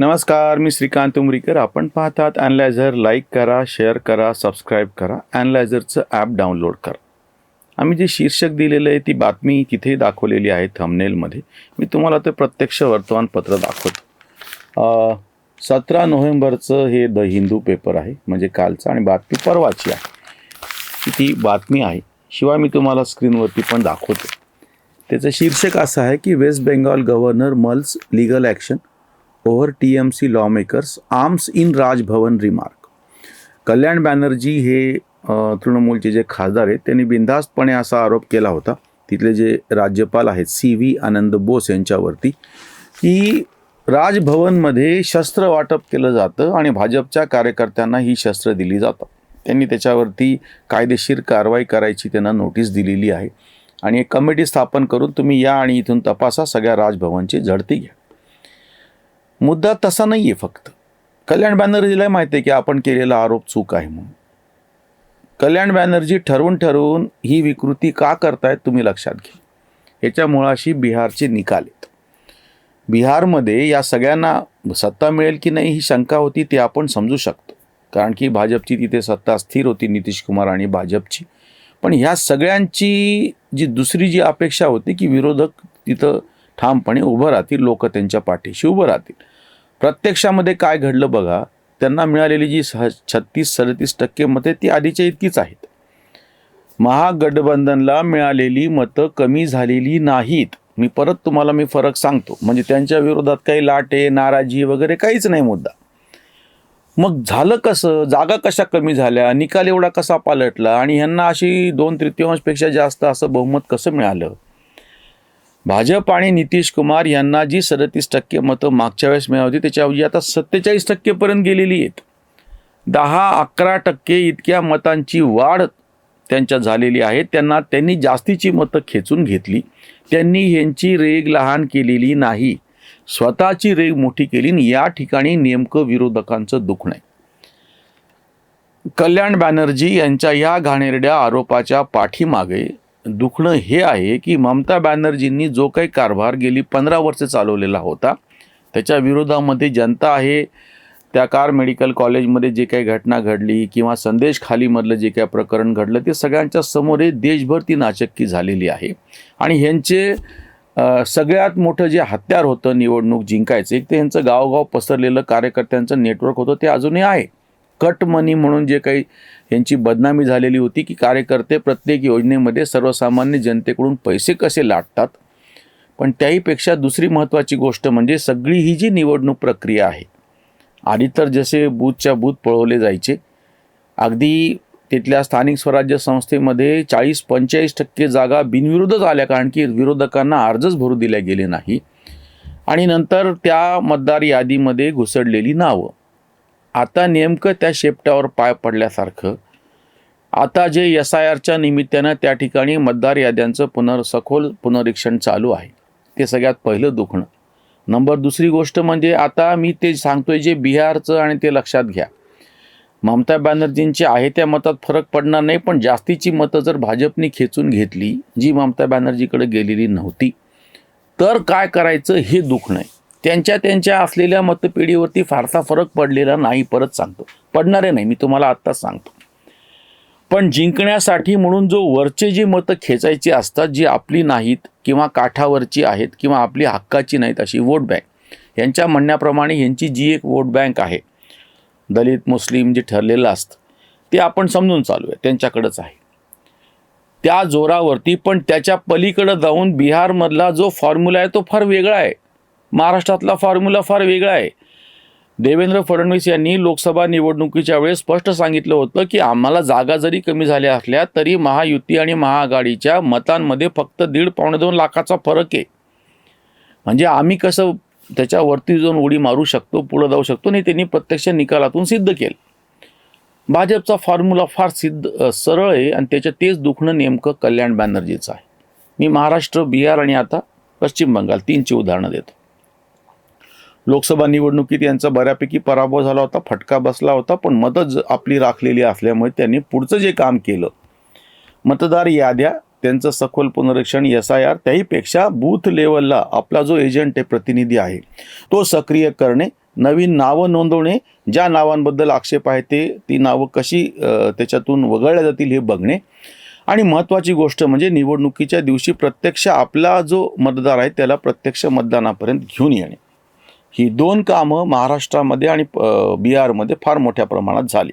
नमस्कार मी श्रीकांत उमरीकर. आपण पाहतात ॲनलायझर लाईक करा शेअर करा सबस्क्राईब करा. ॲनलायझरचं ॲप डाउनलोड करा. आम्ही जे शीर्षक दिलेलं आहे ती बातमी तिथे दाखवलेली आहे थंबनेलमध्ये मी तुम्हाला ते प्रत्यक्ष वर्तमानपत्र दाखवतो. सतरा नोव्हेंबरचं हे द हिंदू पेपर आहे म्हणजे कालचं आणि बातमी परवाची आहे. ती बातमी आहे. शिवाय मी तुम्हाला स्क्रीनवरती पण दाखवतो. त्याचं शीर्षक असं आहे की West Bengal governor mulls legal action over T M C lawmakers arms in Raj Bhavan remark Kalyan Banerjee हे तृणमूलचे जे खासदार आहेत त्यांनी बिनधास्तपणे असा आरोप केला होता. तिथले जे राज्यपाल आहेत सी व्ही आनंद बोस यांच्यावरती की राजभवनमध्ये शस्त्र वाटप केलं जातं आणि भाजपच्या कार्यकर्त्यांना ही शस्त्र दिली जातात. त्यांनी त्याच्यावरती कायदेशीर कारवाई करायची त्यांना नोटीस दिलेली आहे. आणि एक कमिटी स्थापन करून तुम्ही या आणि इथून तपासा सगळ्या राजभवनची झडती घ्या. मुद्दा तसा नाही आहे फक्त. कल्याण बॅनर्जीला माहिती आहे की आपण केलेला आरोप चूक आहे म्हणून. कल्याण बॅनर्जी ठरवून ठरवून ही विकृती का करतायत तुम्ही लक्षात घ्या. याच्या मुळाशी बिहारचे निकाल आहेत. बिहारमध्ये या सगळ्यांना सत्ता मिळेल की नाही ही शंका होती ती आपण समजू शकतो. कारण की भाजपची तिथे सत्ता स्थिर होती नितीश कुमार आणि भाजपची. पण ह्या सगळ्यांची जी दुसरी जी अपेक्षा होती की विरोधक तिथं ठामपणे उभं राहतील लोक त्यांच्या पाठीशी उभं राहतील. प्रत्यक्षामध्ये काय घडलं बघा त्यांना मिळालेली जी सह छत्तीस सदतीस टक्के मते ती आधीच्या इतकीच आहेत. महागठबंधनला मिळालेली मतं कमी झालेली नाहीत. मी परत तुम्हाला मी फरक सांगतो. म्हणजे त्यांच्या विरोधात काही लाटे नाराजी वगैरे काहीच नाही मुद्दा. मग झालं कसं? जागा कशा कमी झाल्या? निकाल एवढा कसा पालटला? आणि ह्यांना अशी दोन तृतीयांशपेक्षा जास्त असं बहुमत कसं मिळालं? भाजप आणि नितीश कुमार यांना जी सदतीस टक्के मतं मागच्या वेळेस मिळाली त्याच्याऐवजी आता सत्तेचाळीस टक्केपर्यंत गेलेली आहेत. दहा अकरा टक्के इतक्या मतांची वाढ त्यांच्या झालेली आहे. त्यांना त्यांनी जास्तीची मतं खेचून घेतली. त्यांनी ह्यांची रेग लहान केलेली नाही. स्वतःची रेग मोठी केली आणि या ठिकाणी नेमकं विरोधकांचं दुखणं आहे कल्याण बॅनर्जी यांच्या या घाणेरड्या आरोपाच्या पाठीमागे दुखणं हे आहे की ममता बॅनर्जींनी जो काही कारभार गेली पंधरा वर्ष चालवलेला होता त्याच्या विरोधामध्ये जनता आहे. त्या कार मेडिकल कॉलेजमध्ये जे काही घटना घडली किंवा संदेश खालीमधलं जे काही प्रकरण घडलं ते सगळ्यांच्या समोर हे देशभर ती नाचक्की झालेली आहे. आणि ह्यांचे सगळ्यात मोठं जे हत्यार होतं निवडणूक जिंकायचं एक ते यांचं गावगाव पसरलेलं कार्यकर्त्यांचं नेटवर्क होतं ते अजूनही आहे. कट मनी म्हणून जे काही यांची बदनामी झालेली होती की कार्यकर्ते प्रत्येक योजनेमध्ये सर्वसामान्य जनतेकडून पैसे कसे लाटतात? पण त्याहीपेक्षा दुसरी महत्त्वाची गोष्ट म्हणजे सगळी ही जी निवडणूक प्रक्रिया आहे आधी तर जसे बूथच्या बूथ पळवले जायचे अगदी तिथल्या स्थानिक स्वराज्य संस्थेमध्ये चाळीस पंचेचाळीस टक्के जागा बिनविरोधच आल्या कारण की विरोधकांना अर्जच भरू दिल्या गेले नाही. आणि नंतर त्या मतदार यादीमध्ये घुसडलेली नावं. आता नेमकं त्या शेपट्यावर पाय पडल्यासारखं. आता जे एस आय आरच्या निमित्तानं त्या ठिकाणी मतदार याद्यांचं पुनर सखोल पुनरीक्षण चालू आहे. ते सगळ्यात पहिलं दुखणं. नंबर दुसरी गोष्ट म्हणजे आता मी ते सांगतोय जे बिहारचं आणि ते लक्षात घ्या. ममता बॅनर्जींची आहे त्या मतात फरक पडणार नाही पण जास्तीची मतं जर भाजपने खेचून घेतली जी ममता बॅनर्जीकडे गेलेली नव्हती तर काय करायचं हे दुखणं आहे. त्यांच्या त्यांच्या असलेल्या मतपेढीवरती फारसा फरक पडलेला नाही परत सांगतो. पडणारे नाही मी तुम्हाला आत्ताच सांगतो. पण जिंकण्यासाठी म्हणून जो वरचे जी मतं खेचायची असतात जी आपली नाहीत किंवा काठावरची आहेत किंवा आपली हक्काची नाहीत अशी वोट बँक यांच्या म्हणण्याप्रमाणे यांची जी एक वोट बँक आहे दलित मुस्लिम जे ठरलेलं असतं ते आपण समजून चालू आहे त्यांच्याकडंच आहे. त्या जोरावरती पण त्याच्या पलीकडं जाऊन बिहारमधला जो फॉर्म्युला आहे तो फार वेगळा आहे. महाराष्ट्रातला फॉर्म्युला फार वेगळा आहे. देवेंद्र फडणवीस यांनी लोकसभा निवडणुकीच्या वेळेस स्पष्ट सांगितलं होतं की आम्हाला जागा जरी कमी झाल्या असल्या तरी महायुती आणि महाआघाडीच्या मतांमध्ये फक्त दीड पावणे दोन लाखाचा फरक आहे. म्हणजे आम्ही कसं त्याच्यावरती जाऊन उडी मारू शकतो पुढं जाऊ शकतो आणि त्यांनी प्रत्यक्ष निकालातून सिद्ध केलं. भाजपचा फॉर्म्युला फार सिद्ध सरळ आहे आणि त्याचं तेच दुखणं नेमकं कल्याण बॅनर्जीचं आहे. मी महाराष्ट्र बिहार आणि आता पश्चिम बंगाल तीनची उदाहरणं देतो. लोकसभा निवडणुकीत यांचा बऱ्यापैकी पराभव झाला होता फटका बसला होता पण मतं आपली राखलेली असल्यामुळे त्यांनी पुढचं जे काम केलं मतदार याद्या त्यांचं सखोल पुनरीक्षण एस आय आर त्याहीपेक्षा बूथ लेवलला आपला जो एजंट आहे प्रतिनिधी आहे तो सक्रिय करणे नवीन नावं नोंदवणे ज्या नावांबद्दल आक्षेप आहे ते ती नावं कशी त्याच्यातून वगळल्या जातील हे बघणे. आणि महत्त्वाची गोष्ट म्हणजे निवडणुकीच्या दिवशी प्रत्यक्ष आपला जो मतदार आहे त्याला प्रत्यक्ष मतदानापर्यंत घेऊन येणे. ही दोन कामं महाराष्ट्रामध्ये आणि बिहारमध्ये फार मोठ्या प्रमाणात झाली.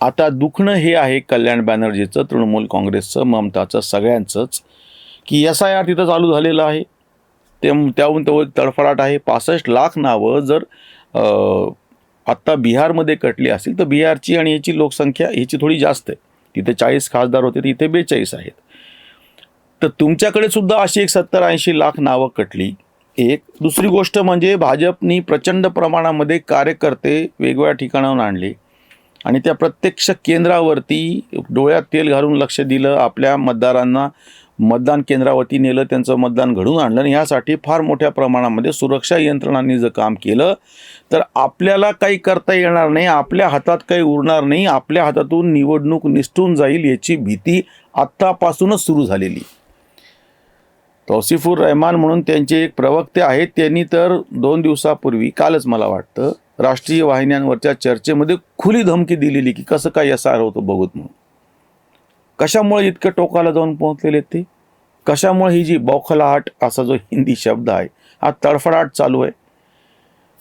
आता दुखणं हे आहे कल्याण बॅनर्जीचं तृणमूल काँग्रेसचं ममताचं सगळ्यांचंच की एस आय आर तिथं चालू झालेलं आहे. ते त्याहून तो एक तडफडाट आहे. पासष्ट लाख नावं जर आत्ता बिहारमध्ये कटली असतील तर बिहारची आणि याची लोकसंख्या ह्याची थोडी जास्त आहे. तिथे चाळीस खासदार होते तर इथे बेचाळीस आहेत. तर तुमच्याकडे सुद्धा अशी एक सत्तर ऐंशी लाख नावं कटली एक. दुसरी गोष्ट म्हणजे भाजपनी प्रचंड प्रमाणामध्ये कार्यकर्ते वेगवेगळ्या ठिकाणाहून आणले. आणि त्या प्रत्यक्ष केंद्रावरती डोळ्यात तेल घालून लक्ष दिलं आपल्या मतदारांना मतदान केंद्रावरती नेलं त्यांचं मतदान घडून आणलं. आणि यासाठी फार मोठ्या प्रमाणामध्ये सुरक्षा यंत्रणांनी जर काम केलं तर आपल्याला काही करता येणार नाही आपल्या हातात काही उरणार नाही आपल्या हातातून निवडणूक निसटून जाईल याची भीती आत्तापासूनच सुरू झालेली. तौसिफुर रहमान म्हणून त्यांचे एक प्रवक्ते आहेत. त्यांनी तर दोन दिवसापूर्वी कालच मला वाटतं राष्ट्रीय वाहिन्यांवरच्या चर्चेमध्ये खुली धमकी दिलेली की कसं काय एस आर होतं बघूत म्हणून. कशामुळे इतकं टोकाला जाऊन पोहोचलेले ते? कशामुळे ही जी बौखलाहट असा जो हिंदी शब्द आहे हा तडफडाट चालू आहे?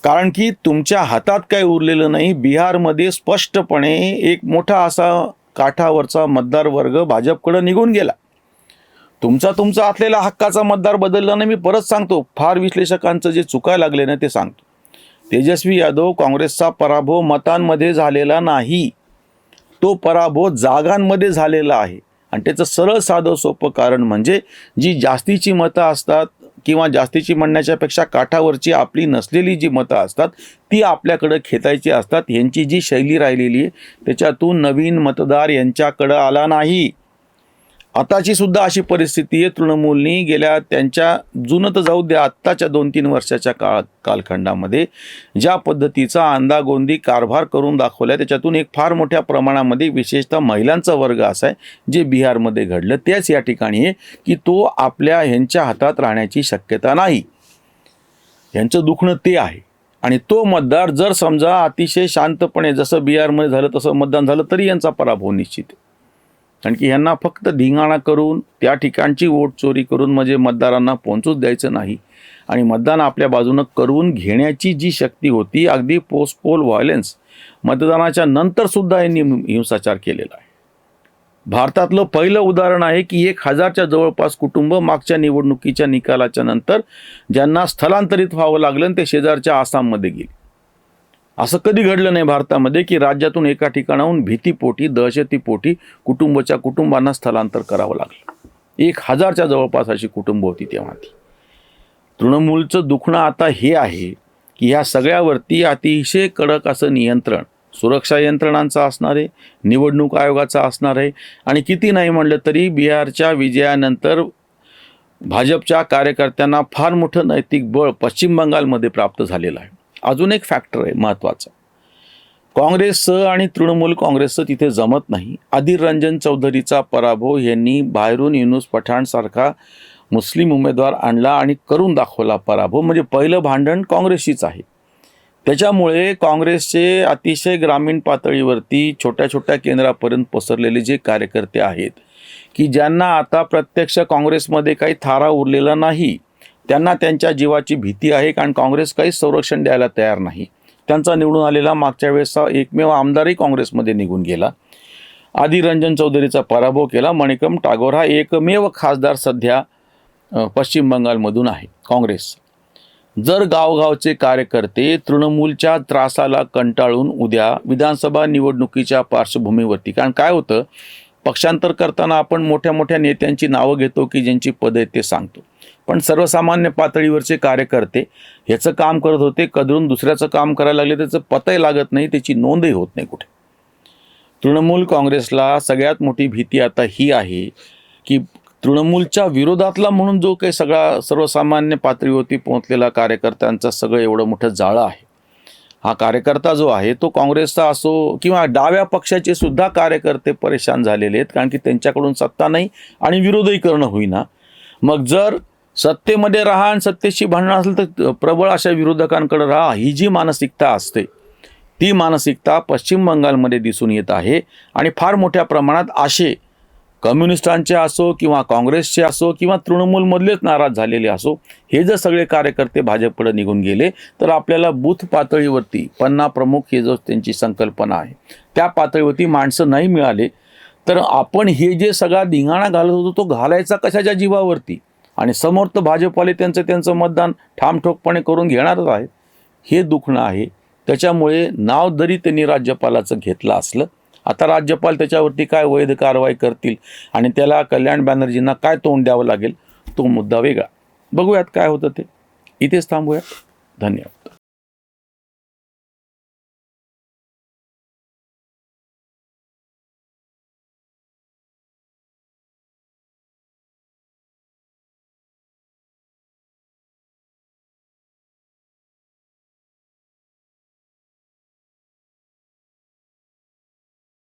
कारण की तुमच्या हातात काही उरलेलं नाही. बिहारमध्ये स्पष्टपणे एक मोठा असा काठावरचा मतदार वर्ग भाजपकडं निघून गेला. तुमचा तुमचा असलेला हक्काचा मतदार बदलला नाही मी परत सांगतो. फार विश्लेषकांचं जे चुका लागले ना ते सांगतो. तेजस्वी यादव काँग्रेसचा पराभव मतांमध्ये झालेला नाही. तो पराभव जागांमध्ये झालेला आहे. आणि त्याचं सरळ साधं सोपं कारण म्हणजे जी जास्तीची मतं असतात किंवा जास्तीची म्हणण्याच्यापेक्षा काठावरची आपली नसलेली जी मतं असतात ती आपल्याकडं खेचायची असतात. यांची जी शैली राहिलेली आहे त्याच्यातून नवीन मतदार यांच्याकडं आला नाही. आताची सुद्धा अशी परिस्थिती आहे. तृणमूलनी गेल्या त्यांच्या जुनं तर जाऊ द्या आत्ताच्या दोन तीन वर्षाच्या काळ कालखंडामध्ये ज्या पद्धतीचा अंदागोंदी कारभार करून दाखवला त्याच्यातून एक फार मोठ्या प्रमाणामध्ये विशेषतः महिलांचा वर्ग असा आहे जे बिहारमध्ये घडलं. त्याच या ठिकाणी आहे की तो आपल्या ह्यांच्या हातात राहण्याची शक्यता नाही. ह्यांचं दुखणं ते आहे. आणि तो मतदार जर समजा अतिशय शांतपणे जसं बिहारमध्ये झालं तसं मतदान झालं तरी यांचा पराभव निश्चित आहे. कारण की ह्यांना फक्त धिंगाणा करून त्या ठिकाणची वोट चोरी करून म्हणजे मतदारांना पोहोचूच द्यायचं नाही. आणि मतदान आपल्या बाजूनं करून घेण्याची जी शक्ती होती अगदी पोस्ट पोल व्हायलेन्स मतदानाच्या नंतरसुद्धा यांनी हिंसाचार केलेला आहे. भारतातलं पहिलं उदाहरण आहे की एक हजारच्या जवळपास कुटुंब मागच्या निवडणुकीच्या निकालाच्या नंतर ज्यांना स्थलांतरित व्हावं लागलं आणि ते शेजारच्या आसाममध्ये गेले. असं कधी घडलं नाही भारतामध्ये की राज्यातून एका ठिकाणाहून भीतीपोटी दहशतीपोटी कुटुंबाच्या कुटुंबांना स्थलांतर करावं लागलं. एक हजारच्या जवळपास अशी कुटुंब होती तेव्हा ती तृणमूलचं दुखणं आता हे आहे की ह्या सगळ्यावरती अतिशय कडक असं नियंत्रण सुरक्षा यंत्रणांचं असणार आहे निवडणूक आयोगाचा असणार आहे आणि किती नाही म्हणलं तरी बिहारच्या विजयानंतर भाजपच्या कार्यकर्त्यांना फार मोठं नैतिक बळ पश्चिम बंगालमध्ये प्राप्त झालेलं आहे. अजून एक फॅक्टर आहे महत्त्वाचा काँग्रेसचं आणि तृणमूल काँग्रेसचं तिथे जमत नाही. अधीर रंजन चौधरीचा पराभव यांनी बाहेरून युनुस पठाणसारखा मुस्लिम उमेदवार आणला आणि करून दाखवला पराभव. म्हणजे पहिलं भांडण काँग्रेसशीच आहे. त्याच्यामुळे काँग्रेसचे अतिशय ग्रामीण पातळीवरती छोट्या छोट्या केंद्रापर्यंत पसरलेले जे कार्यकर्ते आहेत की ज्यांना आता प्रत्यक्ष काँग्रेसमध्ये काही थारा उरलेला नाही त्यांना त्यांच्या जीवाची भीती आहे कारण काँग्रेस काहीच संरक्षण द्यायला तयार नाही. त्यांचा निवडून आलेला मागच्या वेळेसचा एकमेव आमदारही काँग्रेसमध्ये निघून गेला. आधी रंजन चौधरीचा पराभव केला. मणिकम टागोर हा एकमेव खासदार सध्या पश्चिम बंगालमधून आहे काँग्रेस. जर गावगावचे कार्यकर्ते तृणमूलच्या त्रासाला कंटाळून उद्या विधानसभा निवडणुकीच्या पार्श्वभूमीवरती कारण काय होतं पक्षांतर करताना आपण मोठ्या मोठ्या नेत्यांची नावं घेतो की ज्यांची पदं आहेत ते सांगतो. पण सर्वसामान्य पातळीवरचे कार्यकर्ते ह्याचं काम करत होते कदरून दुसऱ्याचं काम करायला लागले त्याचं पतही लागत नाही त्याची नोंदही होत नाही कुठे. तृणमूल काँग्रेसला सगळ्यात मोठी भीती आता ही आहे की तृणमूलच्या विरोधातला म्हणून जो काही सगळा सर्वसामान्य पातळीवरती पोहोचलेला कार्यकर्त्यांचं सगळं एवढं मोठं जाळं आहे. हा कार्यकर्ता जो आहे तो काँग्रेसचा असो किंवा डाव्या पक्षाचे सुद्धा कार्यकर्ते परेशान झालेले आहेत कारण की त्यांच्याकडून सत्ता नाही आणि विरोधही करणं होईना. मग जर सत्तेमध्ये राहा आणि सत्तेशी भांडणं असेल तर प्रबळ अशा विरोधकांकडे राहा. ही जी मानसिकता असते ती मानसिकता पश्चिम बंगालमध्ये दिसून येत आहे आणि फार मोठ्या प्रमाणात असे कम्युनिस्टांचे असो किंवा काँग्रेसचे असो किंवा तृणमूलमधलेच नाराज झालेले असो हे जर सगळे कार्यकर्ते भाजपकडे निघून गेले तर आपल्याला बूथ पातळीवरती पन्ना प्रमुख हे जो त्यांची संकल्पना आहे त्या पातळीवरती माणसं नाही मिळाले. तर आपण हे जे सगळा धिंगाणा घालत होतो तो घालायचा कशाच्या जीवावरती? आणि समोर तर भाजपवाले त्यांचं त्यांचं मतदान ठामठोकपणे करून घेणारच आहेत. हे दुखणं आहे. त्याच्यामुळे नाव जरी त्यांनी राज्यपालाचं घेतलं असलं आता राज्यपाल त्याच्यावरती काय वैध कारवाई करतील आणि त्याला कल्याण बॅनर्जींना काय तोंड द्यावं लागेल तो मुद्दा वेगळा. बघूयात काय होतं ते. इथेच थांबूयात धन्यवाद.